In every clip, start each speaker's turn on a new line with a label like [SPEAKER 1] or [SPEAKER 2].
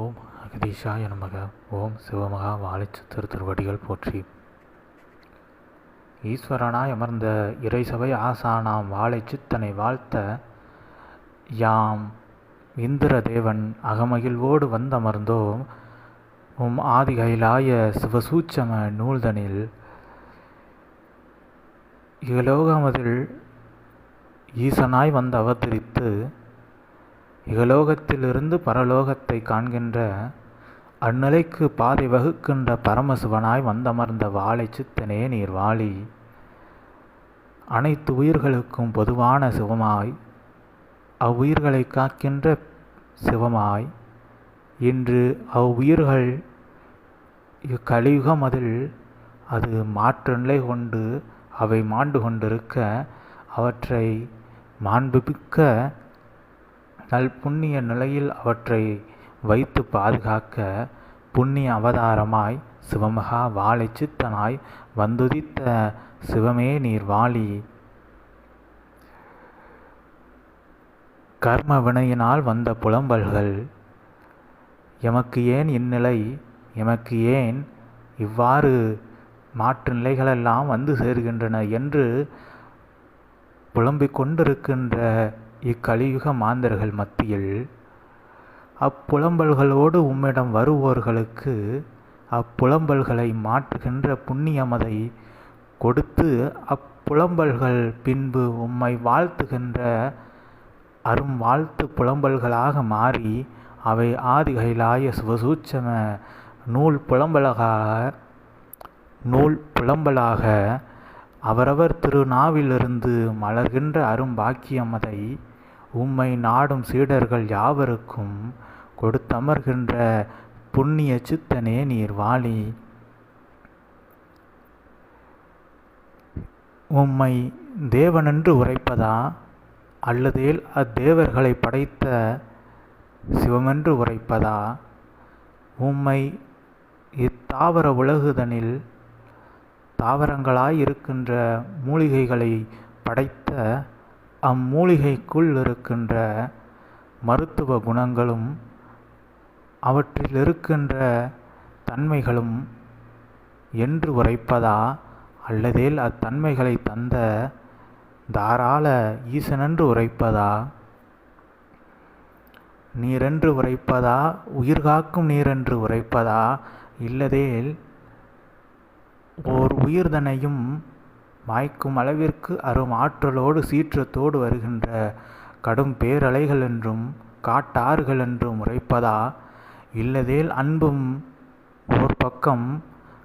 [SPEAKER 1] ஓம் அகதீஷாய நமக. ஓம் சிவமகா வாழைச்சத்திர திருவடிகள் போற்றி. ஈஸ்வரனாய் அமர்ந்த இறைசபை ஆசானாம் வாழைச்சித்தனை வாழ்த்த யாம் இந்திர தேவன் அகமகிழ்வோடு வந்தமர்ந்தோம். உம் ஆதிகைலாய சிவசூட்சம நூல்தனில் இகலோகமதில் ஈசனாய் வந்து அவதரித்து இகலோகத்திலிருந்து பரலோகத்தை காண்கின்ற அந்நிலைக்கு பாதை வகுக்கின்ற பரமசிவனாய் வந்தமர்ந்த வாழை சித்தனே நீர் வாழி. அனைத்து உயிர்களுக்கும் பொதுவான சிவமாய் அவ்வுயிர்களை காக்கின்ற சிவமாய் இன்று அவ்வுயிர்கள் இக்கலியுகம் அதில் அது மாற்று நிலை கொண்டு அவை மாண்டு கொண்டிருக்க அவற்றை மாண்புமிக்க நல் புண்ணிய நிலையில் அவற்றை வைத்து பாதுகாக்க புண்ணிய அவதாரமாய் சிவமகா வாழை சித்தனாய் வந்துதித்த சிவமே நீர் வாழி கர்ம வினையினால் வந்த புலம்பல்கள் எமக்கு ஏன் இந்நிலை? எமக்கு ஏன் இவ்வாறு மாற்று நிலைகளெல்லாம் வந்து சேர்கின்றன என்று புலம்பிக் கொண்டிருக்கின்ற இக்கலியுக மாந்தர்கள் மத்தியில் அப்புலம்பல்களோடு உம்மிடம் வருவோர்களுக்கு அப்புலம்பல்களை மாற்றுகின்ற புண்ணியமதை கொடுத்து அப்புலம்பல்கள் பின்பு உம்மை வாழ்த்துகின்ற அரும் வாழ்த்து புலம்பல்களாக மாறி அவை ஆதிகைலாய சிவசூட்சம நூல் புலம்பலாக நூல் புலம்பலாக அவரவர் திருநாவிலிருந்து மலர்கின்ற அரும்பாக்கியமதை உம்மை நாடும் சீடர்கள் யாவருக்கும் கொடுத்தமர்கின்ற புண்ணிய சித்தனே நீர் வாழி. உம்மை தேவனென்று உரைப்பதா? அல்லதேல் அத்தேவர்களை படைத்த சிவமென்று உரைப்பதா? உம்மை இத்தாவர உலகுதனில் தாவரங்களாய் இருக்கின்ற மூலிகைகளை படைத்த அம்மூலிகைக்குள் இருக்கின்ற மருத்துவ குணங்களும் அவற்றில் இருக்கின்ற தன்மைகளும் என்று உரைப்பதா? அல்லதேல் அத்தன்மைகளை தந்த தாராள ஈசனென்று உரைப்பதா? நீரென்று உரைப்பதா? உயிர்காக்கும் நீரென்று உரைப்பதா? இல்லதேல் ஓர் உயிர்தனையும் மாய்க்கும் அளவிற்கு அரும் ஆற்றலோடு சீற்றத்தோடு வருகின்ற கடும் பேரலைகள் என்றும் காட்டாறுகள் என்றும் உரைப்பதா? இல்லதேல் அன்பும் ஓர் பக்கம்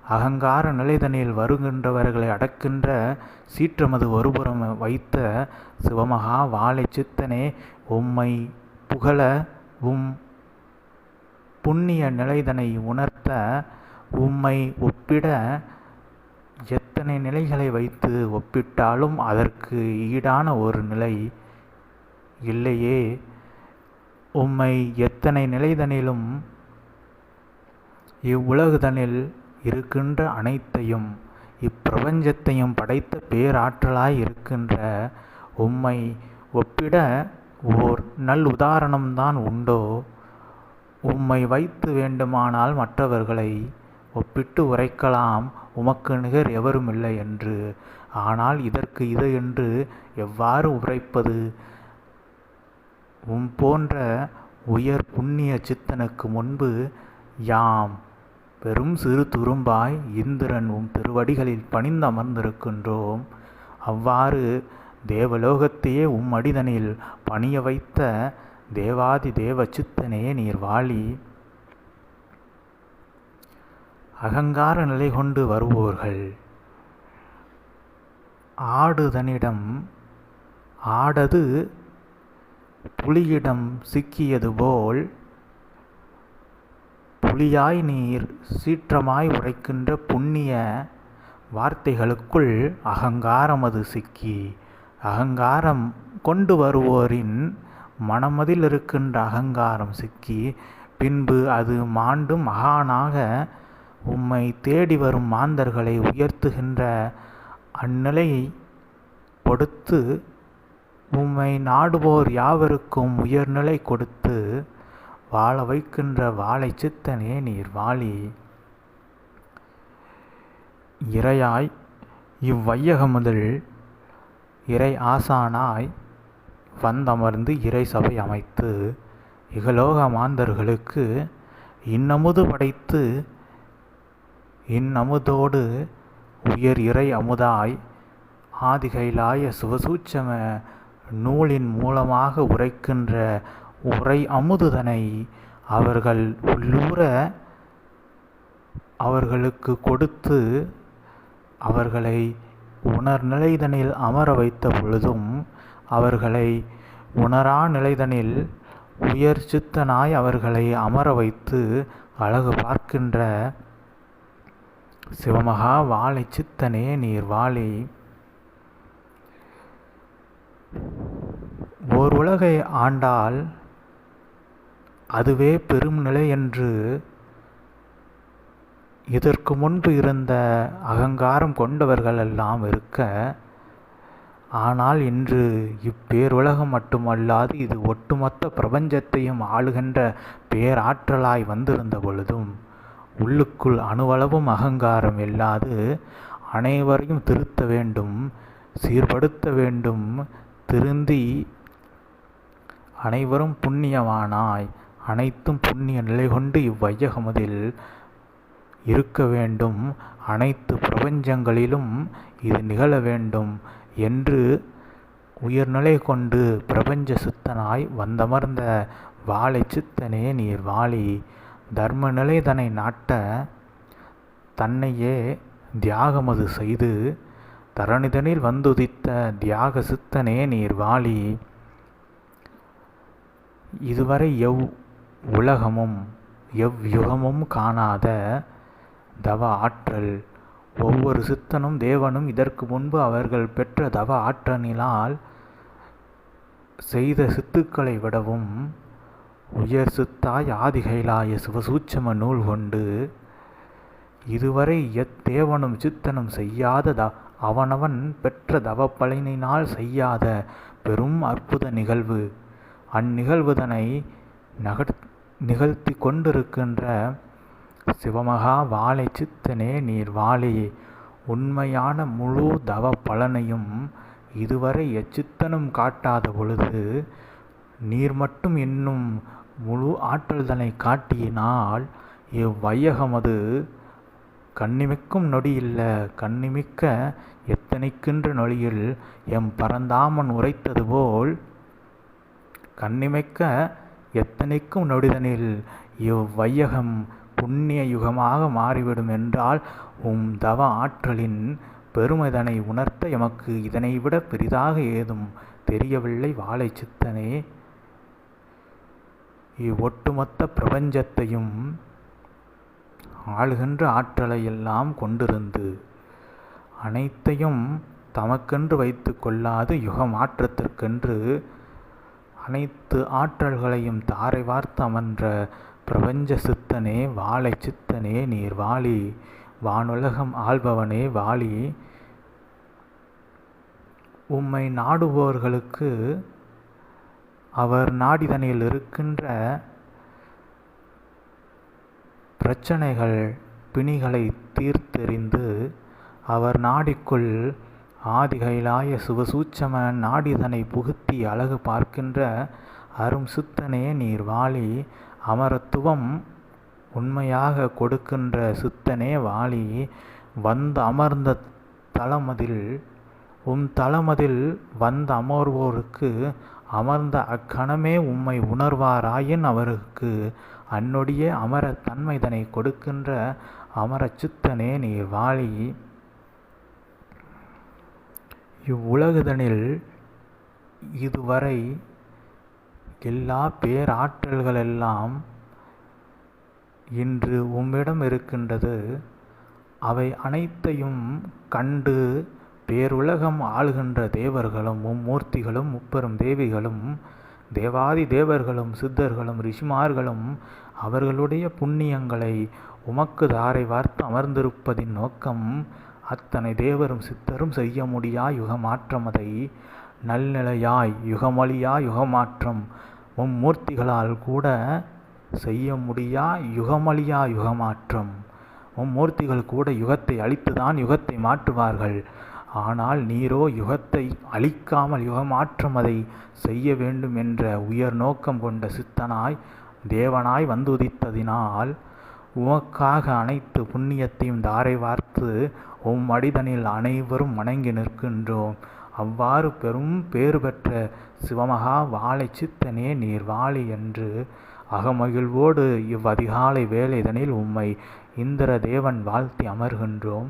[SPEAKER 1] அகங்கார நிலைதனில் வருகின்றவர்களை அடக்கின்ற சீற்றமது ஒருபுறம் வைத்த சிவமகா வாழை சித்தனே உம்மை புகழ உம் புண்ணிய நிலைதனை உணர்த்த உம்மை ஒப்பிட எத்தனை நிலைகளை வைத்து ஒப்பிட்டாலும் அதற்கு ஈடான ஒரு நிலை இல்லையே. உம்மை எத்தனை நிலைதனிலும் இவ்வுலகுதனில் இருக்கின்ற அனைத்தையும் இப்பிரபஞ்சத்தையும் படைத்த பேராற்றலாய் இருக்கின்ற உம்மை ஒப்பிட ஓர் நல் உதாரணம்தான் உண்டோ? உம்மை வைத்து வேண்டுமானால் மற்றவர்களை ஒப்பிட்டு உரைக்கலாம் உமக்கு நிகர் எவருமில்லை என்று. ஆனால் இதற்கு இது என்று எவ்வாறு உரைப்பது? உம் போன்ற உயர் புண்ணிய சித்தனுக்கு முன்பு யாம் பெரும் சிறு துரும்பாய் இந்திரன் உம் திருவடிகளில் பணிந்து அமர்ந்திருக்கின்றோம் அவ்வாறு தேவலோகத்தையே உம் அடிதனில் பணிய வைத்த தேவாதி தேவ சித்தனே நீர் வாழி. அகங்கார நிலை கொண்டு வருவோர்கள் ஆடுதனிடம் ஆடது புலியிடம் சிக்கியது போல் புலியாய் நீர் சீற்றமாய் உரைக்கின்ற புண்ணிய வார்த்தைகளுக்குள் அகங்காரம் அது சிக்கி அகங்காரம் கொண்டு வருவோரின் மனமதில் இருக்கின்ற அகங்காரம் சிக்கி பின்பு அது மாண்டு மகானாக உம்மை தேடி வரும் மாந்தர்களை உயர்த்துகின்ற அந்நிலையை கொடுத்து உம்மை நாடுவோர் யாவருக்கும் உயர்நிலை கொடுத்து வாழ வைக்கின்ற வாழை சித்தனே நீர் வாழி இறையாய் இவ்வையகமுதல் இறை ஆசானாய் வந்தமர்ந்து இறை சபை அமைத்து இகலோக மாந்தர்களுக்கு இன்னமுது படைத்து இன்னமுதோடு உயர் இறை அமுதாய் ஆதிகைலாய சுவசூச்சம நூலின் மூலமாக உரைக்கின்ற உரை அமுதுதனை அவர்கள் உள்ளூர அவர்களுக்கு கொடுத்து அவர்களை உணர் நிலைதனில் அமர வைத்த பொழுதும் அவர்களை உணரா நிலைதனில் உயர் சித்தனாய் அவர்களை அமர வைத்து அழகு பார்க்கின்ற சிவமகா வாழை சித்தனே நீர் வாழி. ஓர் உலகை ஆண்டால் அதுவே பெரும் நிலை என்று இதற்கு முன்பு இருந்த அகங்காரம் கொண்டவர்கள் எல்லாம் இருக்க ஆனால் இன்று இப்பேருலகம் மட்டுமல்லாது இது ஒட்டுமொத்த பிரபஞ்சத்தையும் ஆளுகின்ற பேராற்றலாய் வந்திருந்த பொழுதும் உள்ளுக்குள் அணுவளவும் அகங்காரம் இல்லாது அனைவரையும் திருத்த வேண்டும் சீர்படுத்த வேண்டும் திருந்தி அனைவரும் புண்ணியவானாய். அனைத்தும் புண்ணிய நிலை கொண்டு இவ்வையகமதில் இருக்க வேண்டும். அனைத்து பிரபஞ்சங்களிலும் இது நிகழ வேண்டும் என்று உயர்நிலை கொண்டு பிரபஞ்ச சித்தனாய் வந்தமர்ந்த வாழை சித்தனே நீர் வாழி. தர்ம நிலை தன்னை நாட்ட தன்னையே தியாகமது செய்து தரணிதனில் வந்துதித்த தியாக சித்தனே நீர் வாழி. இதுவரை எவ் உலகமும் எவ்யுகமும் காணாத தவ ஆற்றல் ஒவ்வொரு சித்தனும் தேவனும் இதற்கு முன்பு அவர்கள் பெற்ற தவ ஆற்றலினால் செய்த சித்துக்களை விடவும் உயர் சுத்தாய் ஆதிகைலாய சிவசூட்சம நூல் கொண்டு இதுவரை எத்தேவனும் சித்தனும் செய்யாத த அவனவன் பெற்ற தவ செய்யாத பெரும் அற்புத நிகழ்வு. அந்நிகழ்வுதனை நகர் நிகழ்த்தி கொண்டிருக்கின்ற சிவமகா வாழை சித்தனே நீர் வாழையே உண்மையான முழு தவ பலனையும் இதுவரை எச்சித்தனும் காட்டாத பொழுது நீர் மட்டும் இன்னும் முழு ஆற்றல்தனை காட்டியினால் இவ்வையகமது கண்ணிமிக்கும் நொடியில்ல கண்ணிமிக்க எத்தனைக்கின்ற நொழியில் எம் பரந்தாமன் உரைத்தது போல் கண்ணிமைக்க எத்தனைக்கும் நொடிதனில் இவ்வையகம் புண்ணிய யுகமாக மாறிவிடும் என்றால் உம் தவ ஆற்றலின் பெருமைதனை உணர்த்த எமக்கு இதனைவிட பெரிதாக ஏதும் தெரியவில்லை வாழை சித்தனே. இவ்வொட்டுமொத்த பிரபஞ்சத்தையும் ஆளுகின்ற ஆற்றலை எல்லாம் கொண்டிருந்து அனைத்தையும் தமக்கென்று வைத்து கொள்ளாது யுக மாற்றத்திற்கென்று அனைத்து ஆற்றல்களையும் தாரை வார்த்து பிரபஞ்ச சித்தனே வாழை சித்தனே நீர் வாழி வானுலகம் ஆள்பவனே வாழி உம்மை நாடுபவர்களுக்கு அவர் நாடிதனில் இருக்கின்ற பிரச்சனைகள் பிணிகளை தீர்த்தெறிந்து அவர் நாடிக்குள் ஆதிகைலாய சுவசூட்சம நாடிதனை புகுத்தி அழகு பார்க்கின்ற அரும் சித்தனே நீர் வாழி அமரத்துவம் உண்மையாக கொடுக்கின்ற சித்தனே வாழி வந்து அமர்ந்த தளமதில் உம் தளமதில் வந்த அமர்வோருக்கு அமர்ந்த அக்கணமே உம்மை உணர்வாராயின் அவருக்கு. அன்னொடிய அமர தன்மைதனை கொடுக்கின்ற அமர சித்தனே நீர் வாழி. இவ்வுலகுதனில் இதுவரை எல்லா பேராற்றல்களெல்லாம் இன்று உம்மிடம் இருக்கின்றது. அவை அனைத்தையும் கண்டு பேருலகம் ஆளுகின்ற தேவர்களும் மும்மூர்த்திகளும் முப்பெரும் தேவிகளும் தேவாதி தேவர்களும் சித்தர்களும் ரிஷிமார்களும் அவர்களுடைய புண்ணியங்களை உமக்கு தாரை வார்த்து அமர்ந்திருப்பதின் நோக்கம் அத்தனை தேவரும் சித்தரும் செய்ய முடியா யுகமாற்றமதை நல்நிலையாய் யுகமொழியா யுகமாற்றம் மும்மூர்த்திகளால் கூட செய்ய முடியா யுகமழியா யுகமாற்றம். மும்மூர்த்திகள் கூட யுகத்தை அழித்துதான் யுகத்தை மாற்றுவார்கள். ஆனால் நீரோ யுகத்தை அழிக்காமல் யுகமாற்றம் அதை செய்ய வேண்டும் என்ற உயர் நோக்கம் கொண்ட சித்தனாய் தேவனாய் வந்துதித்ததினால் உமக்காக அனைத்து புண்ணியத்தையும் தாரை வார்த்து உம் அடிதனில் அனைவரும் வணங்கி நிற்கின்றோம். அவ்வாறு பெரும் பேறு பெற்ற சிவமகா வாழை சித்தனே நீர் வாழி என்று அகமகிழ்வோடு இவ்வதிகாலை வேலைதனில் உம்மை இந்திர தேவன் வாழ்த்தி அமர்கின்றோம்.